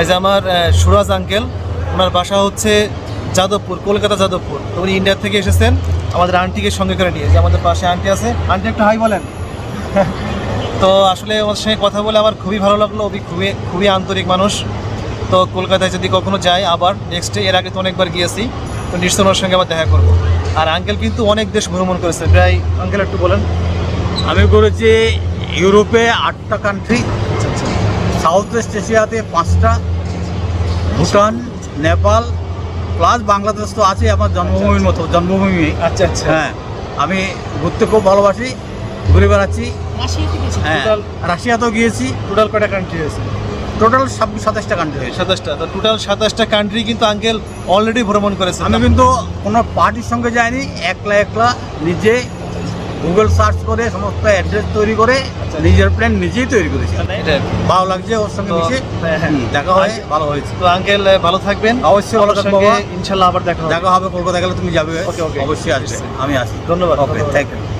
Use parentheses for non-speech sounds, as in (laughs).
এই যে আমার সুরাজ আঙ্কেল ওনার বাসা হচ্ছে যাদবপুর কলকাতা যাদবপুর। তো উনি ইন্ডিয়া থেকে এসেছেন আমাদের আন্টিকে সঙ্গে করে নিয়ে। যে আমাদের পাশে আন্টি আছে। আন্টি একটা হাই বলেন। (laughs) তো আসলে ওর সঙ্গে কথা বলে আমার খুবই ভালো লাগল। উনি খুবই খুবই আন্তরিক মানুষ। তো কলকাতায় যদি কখনো যাই আবার নেক্সট এর আগে তো অনেকবার গিয়েছি। তো নিশ্চয় ওনার সঙ্গে আবার দেখা করব। আর আঙ্কেল কিন্তু অনেক দেশ ভ্রমণ করেছে। প্রায় আঙ্কেল একটু বলেন। আমি করেছি ইউরোপে আটটা কান্ট্রি আচ্ছা আচ্ছা। সাউথ ওয়েস্ট এশিয়াতে পাঁচটা ভুটান নেপাল প্লাস বাংলাদেশ তো আছে আমার জন্মভূমির মতো জন্মভূমি। আচ্ছা আচ্ছা। হ্যাঁ আমি ঘুরতে খুব ভালোবাসি ঘুরে বেড়াচ্ছি। হ্যাঁ রাশিয়াতেও গিয়েছি। টোটাল কয়টা কান্ট্রি আছে? টোটাল সাতাশটা কান্ট্রি সাতাশটা। তো টোটাল সাতাশটা কান্ট্রি কিন্তু আঙ্কেল অলরেডি ভ্রমণ করেছে আমি কিন্তু কোনো পার্টির সঙ্গে যাইনি একলা একলা নিজে গুগল সার্চ করে সমস্ত অ্যাড্রেস তৈরি করে নিজের প্ল্যান নিজেই তৈরি করেছি। ভালো লাগছে ওর সঙ্গে মিশে। হ্যাঁ, হ্যাঁ। দেখা হয় ভালো হয়েছে। তো আঙ্কেল ভালো থাকবেন। অবশ্যই ভালো থাকব ইনশাল্লাহ আবার দেখা হবে। দেখা হবে কলকাতা গেলে তুমি যাবে. অবশ্যই আসবে। আমি আসি। ধন্যবাদ। Okay thank you